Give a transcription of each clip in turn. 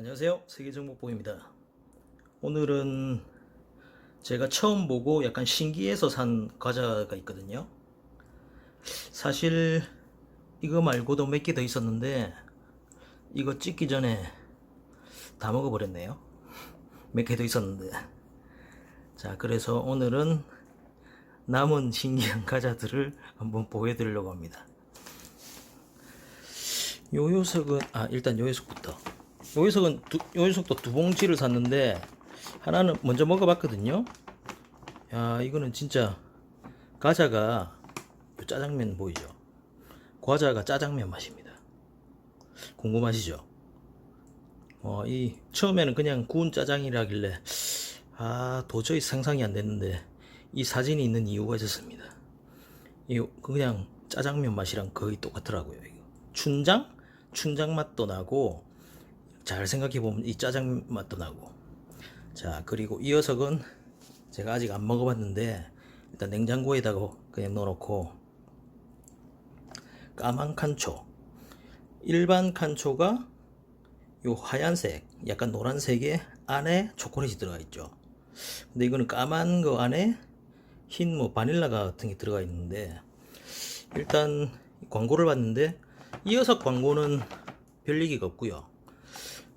안녕하세요. 세계정복보입니다. 오늘은 제가 처음 보고 약간 신기해서 산 과자가 있거든요. 사실 이거 말고도 몇 개 더 있었는데 이거 찍기 전에 다 먹어버렸네요. 몇 개 더 있었는데. 자, 그래서 오늘은 남은 신기한 과자들을 한번 보여드리려고 합니다. 요 녀석은 아 일단 요 녀석부터 요 녀석은 두, 요 녀석도 두 봉지를 샀는데 하나는 먼저 먹어봤거든요. 야 이거는 진짜 과자가 요 짜장면 보이죠? 과자가 짜장면 맛입니다. 궁금하시죠? 어, 이 처음에는 그냥 구운 짜장이라길래 아 도저히 상상이 안 됐는데 이 사진이 있는 이유가 있었습니다. 이 그냥 짜장면 맛이랑 거의 똑같더라고요 이거. 춘장? 춘장 맛도 나고 잘 생각해 보면 이 짜장 맛도 나고. 자 그리고 이 녀석은 제가 아직 안 먹어봤는데 일단 냉장고에다가 그냥 넣어놓고 까만 칸초. 일반 칸초가 요 하얀색 약간 노란색에 안에 초콜릿이 들어가 있죠. 근데 이거는 까만 거 안에 흰 뭐 바닐라 같은 게 들어가 있는데 일단 광고를 봤는데 이 녀석 광고는 별 얘기가 없고요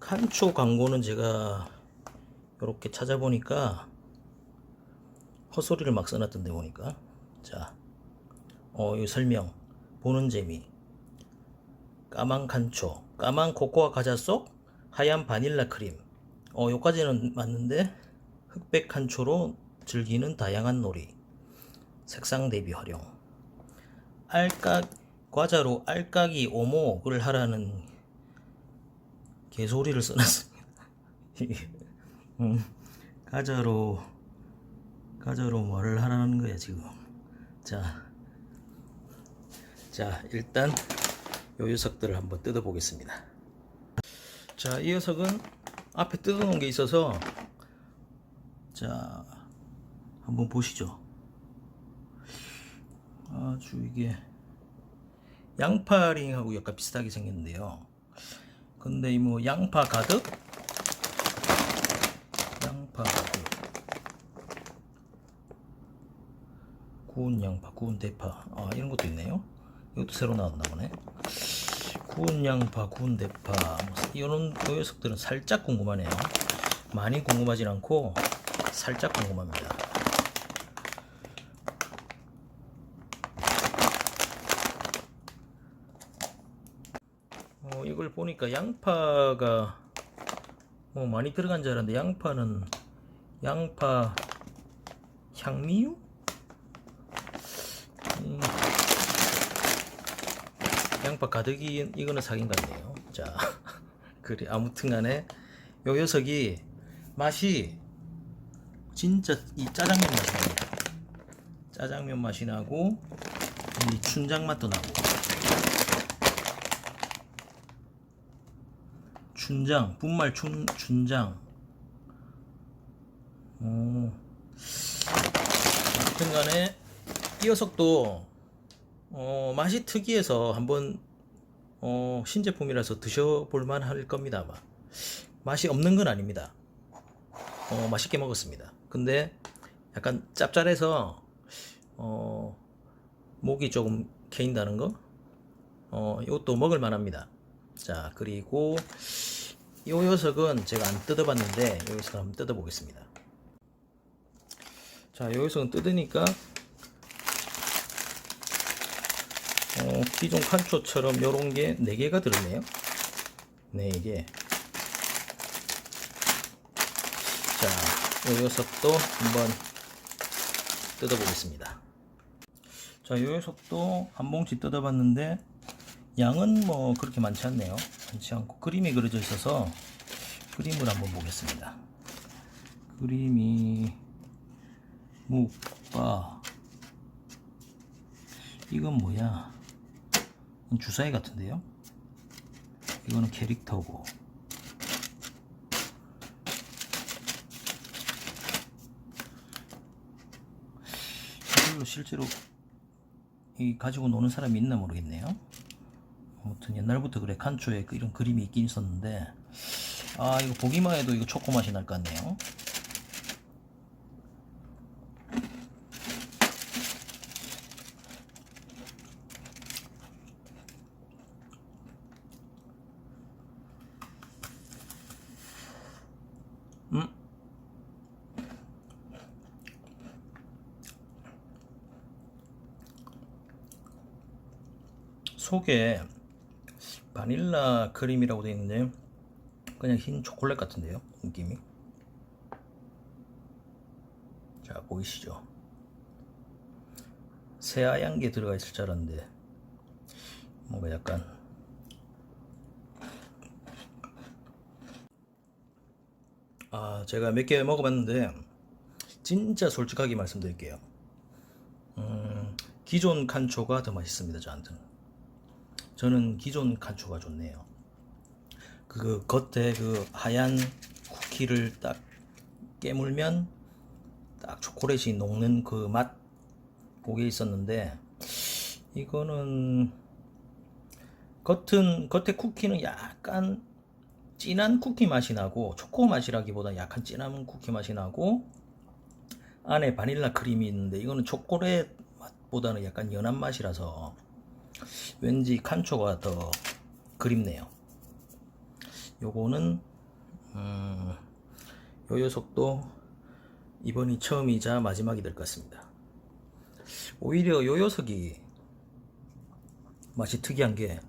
칸초 광고는 제가 이렇게 찾아보니까 헛소리를 막 써놨던데 보니까. 자, 어, 이 설명. 보는 재미. 까만 칸초. 까만 코코아 과자 속 하얀 바닐라 크림. 어, 요까지는 맞는데 흑백 칸초로 즐기는 다양한 놀이. 색상 대비 활용. 알까 과자로 알까기 오목을 하라는 개소리를 써놨습니다. 이게, 음, 과자로 뭐를 하라는 거야 지금. 자, 자 일단 요 녀석들을 한번 뜯어 보겠습니다. 자, 이 녀석은 앞에 뜯어 놓은 게 있어서 자 한번 보시죠. 아주 이게 양파링하고 약간 비슷하게 생겼는데요. 근데 이 뭐 양파 가득? 양파 가득. 구운 양파, 구운 대파. 아, 이런 것도 있네요. 이것도 새로 나왔나 보네. 구운 양파, 구운 대파. 뭐 이런 요 녀석들은 살짝 궁금하네요. 많이 궁금하진 않고 살짝 궁금합니다. 어, 이걸 보니까 양파가 뭐 많이 들어간 줄 알았는데 양파는 양파 향미유? 음, 양파 가득이 이거는 사긴 같네요. 자, 그래 아무튼간에 요 녀석이 맛이 진짜 이 짜장면 맛이 납니다. 짜장면 맛이 나고 이 춘장 맛도 나고 춘장, 분말 춘, 춘장. 오. 아무튼 간에 이 녀석도 어, 맛이 특이해서 한번 어, 신제품이라서 드셔볼 만 할 겁니다 아마. 맛이 없는 건 아닙니다. 어, 맛있게 먹었습니다. 근데 약간 짭짤해서 어, 목이 조금 개인다는 거. 어, 이것도 먹을 만합니다. 자, 그리고 이 녀석은 제가 안 뜯어봤는데 이 녀석을 한번 뜯어보겠습니다. 자, 이 녀석은 뜯으니까 어, 기존 칸초처럼 이런 게 4개가 들었네요. 4개. 자, 이 녀석도 한번 뜯어보겠습니다. 자, 이 녀석도 한 봉지 뜯어봤는데 양은 뭐 그렇게 많지 않네요. 많지 않고 그림이 그려져 있어서 그림을 한번 보겠습니다. 그림이 묵바 이건 뭐야? 이건 주사위 같은데요? 이거는 캐릭터고 이걸로 실제로 이 가지고 노는 사람이 있나 모르겠네요. 아무튼 옛날부터 그래 칸초에 그 이런 그림이 있긴 있었는데 아 이거 보기만 해도 이거 초코 맛이 날 것 같네요. 음. 속에 바닐라 크림이라고 되어 있는데 그냥 흰 초콜릿 같은데요 느낌이? 자 보이시죠? 새하얀 게 들어가 있을 줄 알았는데 뭔가 약간 아 제가 몇 개 먹어봤는데 진짜 솔직하게 말씀드릴게요. 음, 기존 칸초가 더 맛있습니다 저한테는 저는 기존 칸초가 좋네요. 그 겉에 그 하얀 쿠키를 딱 깨물면 딱 초콜릿이 녹는 그 맛? 그게 있었는데 이거는 겉은 겉에 쿠키는 약간 진한 쿠키 맛이 나고 초코 맛이라기보다 약간 진한 쿠키 맛이 나고 안에 바닐라 크림이 있는데 이거는 초콜릿 맛보다는 약간 연한 맛이라서 왠지 칸초가 더 그립네요. 요거는 음, 요 녀석도 이번이 처음이자 마지막이 될 것 같습니다. 오히려 요 녀석이 맛이 특이한 게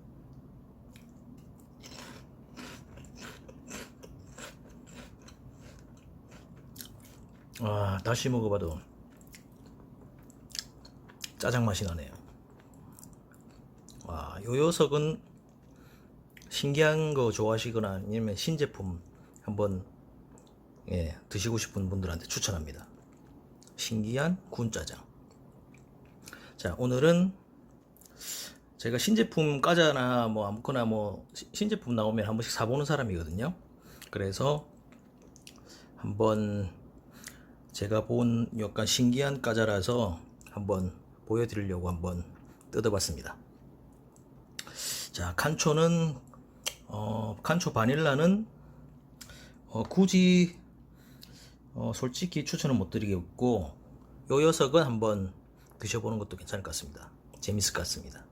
아, 다시 먹어봐도 짜장 맛이 나네요. 와, 요 녀석은 신기한 거 좋아하시거나 아니면 신제품 한번 예, 드시고 싶은 분들한테 추천합니다. 신기한 군짜장. 자, 오늘은 제가 신제품 까자나 뭐 아무거나 뭐 시- 신제품 나오면 한 번씩 사보는 사람이거든요. 그래서 한번 제가 본 약간 신기한 까자라서 한번 보여드리려고 한번 뜯어봤습니다. 자, 칸초는 어, 칸초 바닐라는 어, 굳이 어, 솔직히 추천은 못 드리겠고 요 녀석은 한번 드셔보는 것도 괜찮을 것 같습니다. 재밌을 것 같습니다.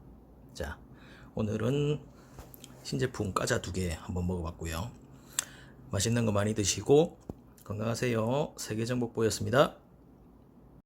자, 오늘은 신제품 까자 두 개 한번 먹어봤고요. 맛있는 거 많이 드시고 건강하세요. 세계정복보였습니다.